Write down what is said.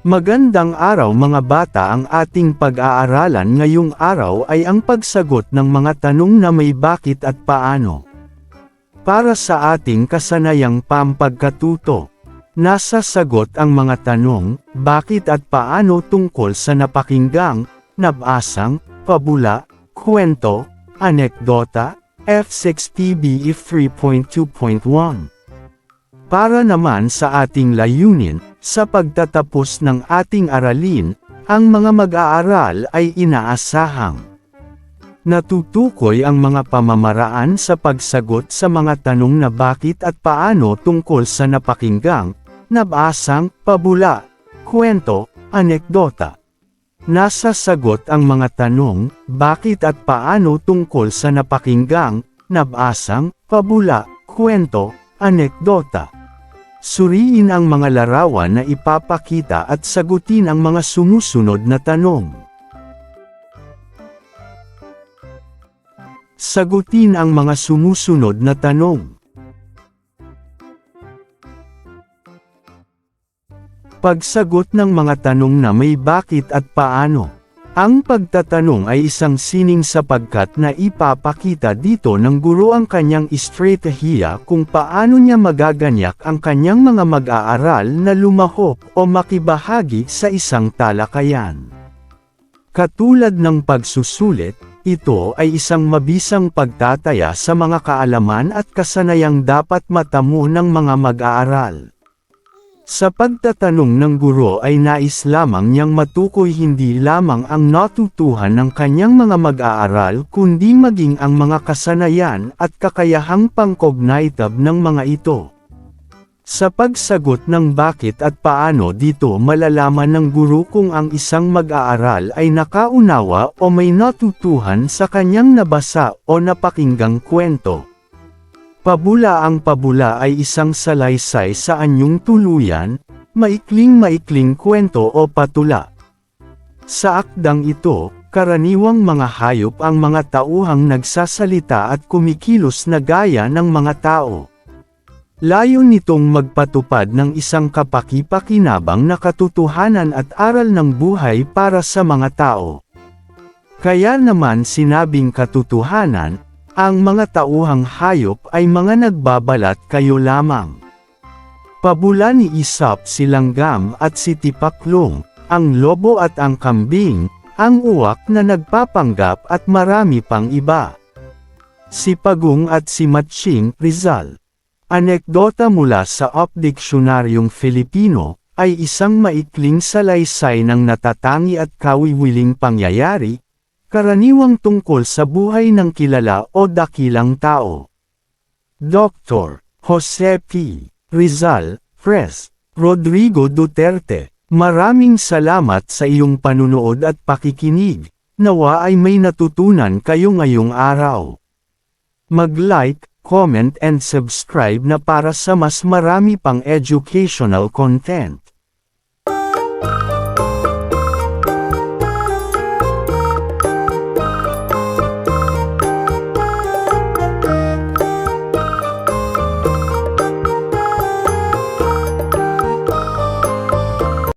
Magandang araw mga bata ang ating pag-aaralan ngayong araw ay ang pagsagot ng mga tanong na may bakit at paano. Para sa ating kasanayang pampagkatuto, nasa sagot ang mga tanong, bakit at paano tungkol sa napakinggang, nabasang, pabula, kwento, anekdota, F6TB 3.2.1. Para naman sa ating layunin, sa pagtatapos ng ating aralin, ang mga mag-aaral ay inaasahang natutukoy ang mga pamamaraan sa pagsagot sa mga tanong na bakit at paano tungkol sa napakinggang, nabasang, pabula, kwento, anekdota. Nasa sagot ang mga tanong, bakit at paano tungkol sa napakinggang, nabasang, pabula, kwento, anekdota. Suriin ang mga larawan na ipapakita at sagutin ang mga sumusunod na tanong. Sagutin ang mga sumusunod na tanong. Pagsagot ng mga tanong na may bakit at paano. Ang pagtatanong ay isang sining sapagkat na ipapakita dito ng guro ang kanyang estratehiya kung paano niya magaganyak ang kanyang mga mag-aaral na lumahok o makibahagi sa isang talakayan. Katulad ng pagsusulit, ito ay isang mabisang pagtataya sa mga kaalaman at kasanayang dapat matamo ng mga mag-aaral. Sa pagtatanong ng guro ay nais lamang niyang matukoy hindi lamang ang natutuhan ng kanyang mga mag-aaral kundi maging ang mga kasanayan at kakayahang pangkognitive ng mga ito. Sa pagsagot ng bakit at paano dito malalaman ng guro kung ang isang mag-aaral ay nakaunawa o may natutuhan sa kanyang nabasa o napakinggang kwento. Pabula ang pabula ay isang salaysay sa anyong tuluyan, maikling-maikling kwento o patula. Sa akdang ito, karaniwang mga hayop ang mga tauhang nagsasalita at kumikilos na gaya ng mga tao. Layo nitong magpatupad ng isang kapaki-pakinabang na katotohanan at aral ng buhay para sa mga tao. Kaya naman sinabing katotohanan, ang mga tauhang hayop ay mga nagbabalat kayo lamang. Pabula ni Isap si Langgam at si Tipaklong, ang lobo at ang kambing, ang uwak na nagpapanggap at marami pang iba. Si Pagong at si Matching Rizal. Anekdota mula sa Op Diksionaryong Filipino, ay isang maikling salaysay ng natatangi at kawiwiling pangyayari, Karaniwang tungkol sa buhay ng kilala o dakilang tao. Dr. Jose P. Rizal, Pres. Rodrigo Duterte. Maraming salamat sa iyong panunood at pakikinig. Nawa ay may natutunan kayo ngayong araw. Mag-like, comment and subscribe na para sa mas marami pang educational content.